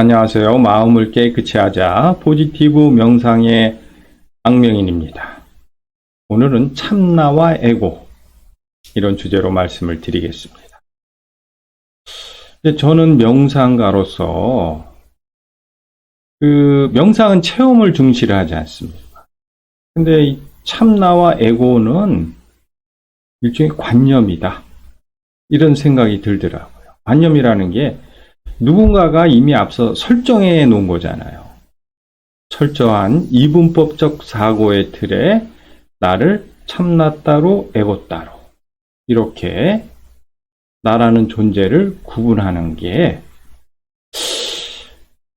안녕하세요. 마음을 깨끗이 하자 포지티브 명상의 악명인입니다. 오늘은 참나와 에고 이런 주제로 말씀을 드리겠습니다. 저는 명상가로서 그 명상은 체험을 중시를 하지 않습니까? 근데 이 참나와 에고는 일종의 관념이다. 이런 생각이 들더라고요. 관념이라는 게 누군가가 이미 앞서 설정해 놓은 거잖아요. 철저한 이분법적 사고의 틀에 나를 참나 따로 에고 따로 이렇게 나라는 존재를 구분하는 게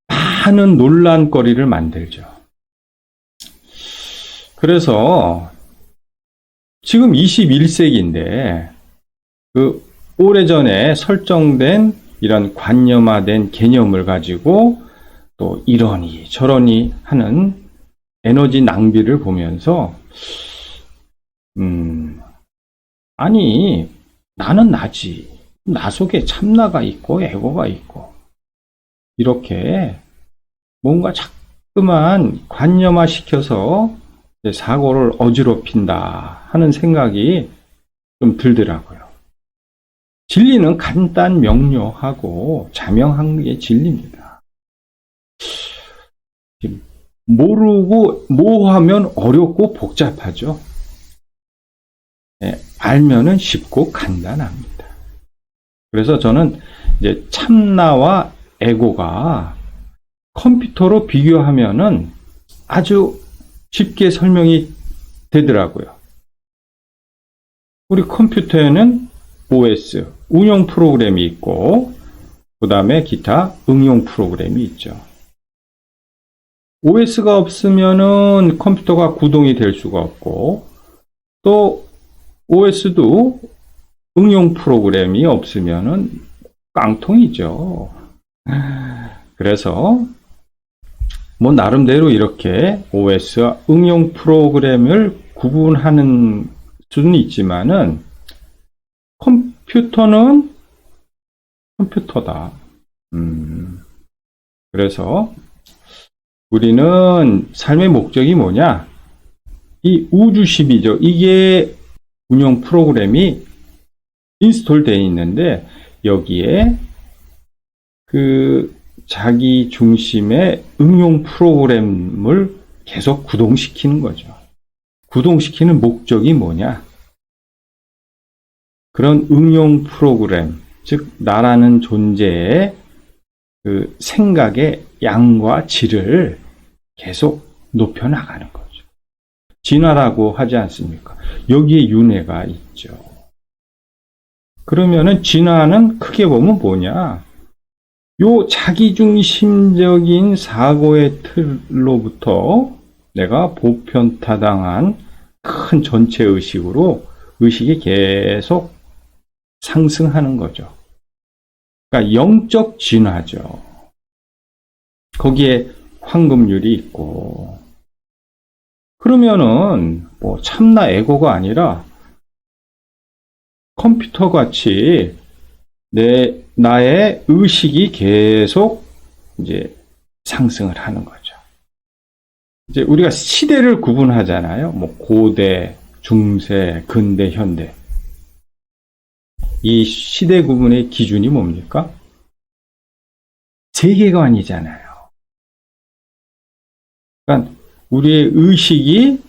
많은 논란거리를 만들죠. 그래서 지금 21세기인데 그 오래전에 설정된 이런 관념화된 개념을 가지고 또 이러니 저러니 하는 에너지 낭비를 보면서 음 아니 나는 나지 나 속에 참나가 있고 에고가 있고 이렇게 뭔가 자꾸만 관념화 시켜서 사고를 어지럽힌다 하는 생각이 좀 들더라고요. 진리는 간단 명료하고 자명한 게 진리입니다. 모르고 모하면 어렵고 복잡하죠. 네, 알면은 쉽고 간단합니다. 그래서 저는 이제 참나와 에고가 컴퓨터로 비교하면은 아주 쉽게 설명이 되더라고요. 우리 컴퓨터에는 OS, 운영 프로그램이 있고, 그 다음에 기타 응용 프로그램이 있죠. OS가 없으면은 컴퓨터가 구동이 될 수가 없고, 또 OS도 응용 프로그램이 없으면은 깡통이죠. 그래서 뭐 나름대로 이렇게 OS와 응용 프로그램을 구분하는 수는 있지만은 컴 퓨터는 컴퓨터다. 음, 그래서 우리는 삶의 목적이 뭐냐? 이 우주십이죠. 이게 운영 프로그램이 인스톨 되어 있는데 여기에 그 자기 중심의 응용 프로그램을 계속 구동시키는 거죠. 구동시키는 목적이 뭐냐? 그런 응용 프로그램, 즉, 나라는 존재의 그 생각의 양과 질을 계속 높여 나가는 거죠. 진화라고 하지 않습니까? 여기에 윤회가 있죠. 그러면은 진화는 크게 보면 뭐냐? 요 자기중심적인 사고의 틀로부터 내가 보편타당한 큰 전체 의식으로 의식이 계속 상승하는 거죠. 그러니까 영적 진화죠. 거기에 황금률이 있고 그러면은 뭐 참나 에고가 아니라 컴퓨터 같이 내 나의 의식이 계속 이제 상승을 하는 거죠. 이제 우리가 시대를 구분하잖아요. 뭐 고대, 중세, 근대, 현대. 이 시대 구분의 기준이 뭡니까? 세계관이잖아요. 그러니까 우리의 의식이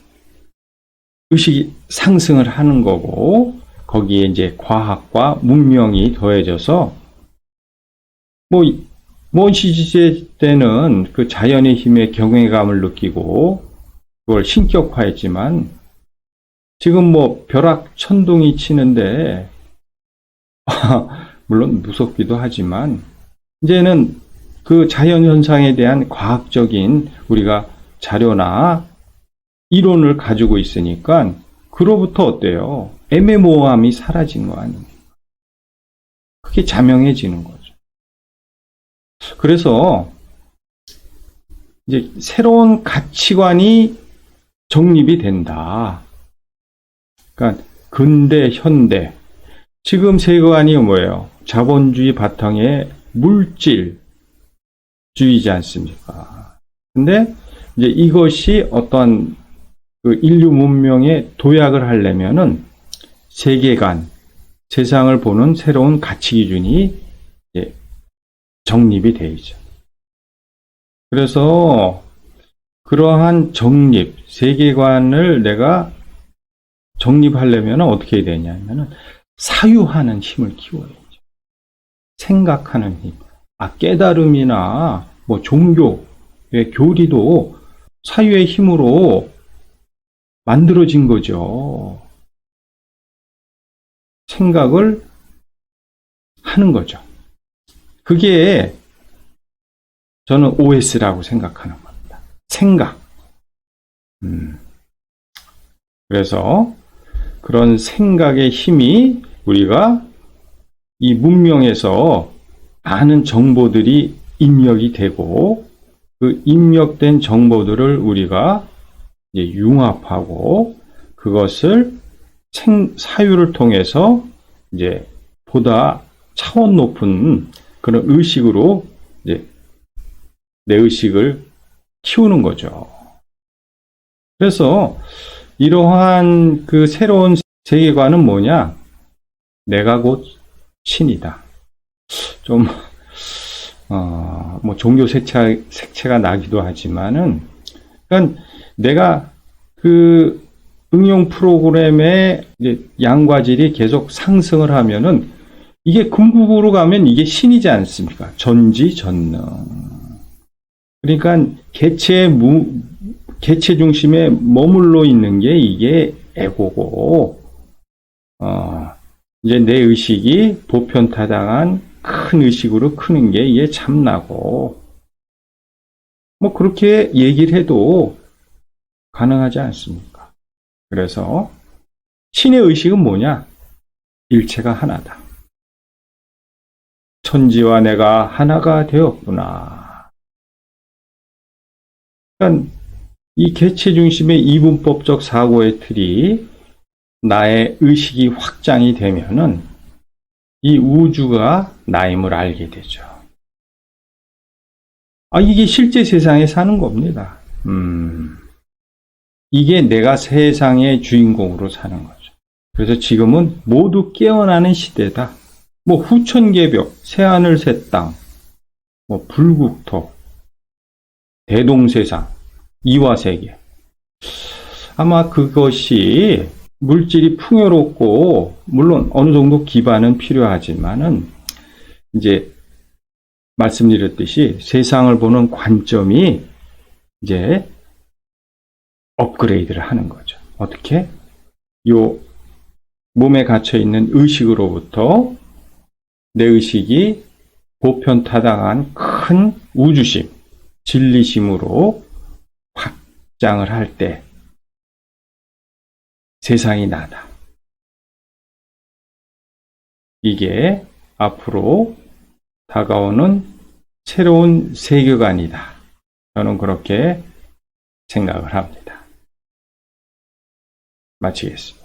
의식이 상승을 하는 거고 거기에 이제 과학과 문명이 더해져서 뭐먼 시제 때는 그 자연의 힘에 경외감을 느끼고 그걸 신격화했지만 지금 뭐 벼락 천둥이 치는데 물론 무섭기도 하지만 이제는 그 자연 현상에 대한 과학적인 우리가 자료나 이론을 가지고 있으니까 그로부터 어때요? 애매모호함이 사라진 거 아닙니까? 그게 자명해지는 거죠. 그래서 이제 새로운 가치관이 정립이 된다. 그러니까 근대, 현대. 지금 세계관이 뭐예요? 자본주의 바탕에 물질, 주의지 않습니까? 근데 이제 이것이 어떠한 그 인류 문명에 도약을 하려면은 세계관, 세상을 보는 새로운 가치 기준이 정립이 되죠. 그래서 그러한 정립, 세계관을 내가 정립하려면 어떻게 되냐면은 사유하는 힘을 키워야죠. 생각하는 힘. 아, 깨달음이나 뭐 종교의 교리도 사유의 힘으로 만들어진 거죠. 생각을 하는 거죠. 그게 저는 OS라고 생각하는 겁니다. 생각. 음. 그래서 그런 생각의 힘이 우리가 이 문명에서 많은 정보들이 입력이 되고 그 입력된 정보들을 우리가 융합하고 그것을 생, 사유를 통해서 이제 보다 차원 높은 그런 의식으로 이제 내 의식을 키우는 거죠. 그래서 이러한 그 새로운 세계관은 뭐냐? 내가 곧 신이다. 좀, 어, 뭐 종교 색채, 색채가 나기도 하지만은, 그러니까 내가 그 응용 프로그램의 이제 양과 질이 계속 상승을 하면은 이게 궁극으로 가면 이게 신이지 않습니까? 전지 전능. 그러니까 개체 무, 개체 중심에 머물러 있는 게 이게 에고고, 어, 이제 내 의식이 보편타당한 큰 의식으로 크는 게 이게 참나고, 뭐 그렇게 얘기를 해도 가능하지 않습니까? 그래서 신의 의식은 뭐냐? 일체가 하나다. 천지와 내가 하나가 되었구나. 그러니까 이 개체 중심의 이분법적 사고의 틀이 나의 의식이 확장이 되면은 이 우주가 나임을 알게 되죠. 아, 이게 실제 세상에 사는 겁니다. 음, 이게 내가 세상의 주인공으로 사는 거죠. 그래서 지금은 모두 깨어나는 시대다. 뭐 후천개벽, 새하늘 새 땅, 뭐 불국토, 대동세상, 이화세계. 아마 그것이 물질이 풍요롭고, 물론 어느 정도 기반은 필요하지만은, 이제, 말씀드렸듯이 세상을 보는 관점이 이제 업그레이드를 하는 거죠. 어떻게? 요 몸에 갇혀 있는 의식으로부터 내 의식이 보편타당한 큰 우주심, 진리심으로 확장을 할 때 세상이 나다. 이게 앞으로 다가오는 새로운 세계관이다. 저는 그렇게 생각을 합니다. 마치겠습니다.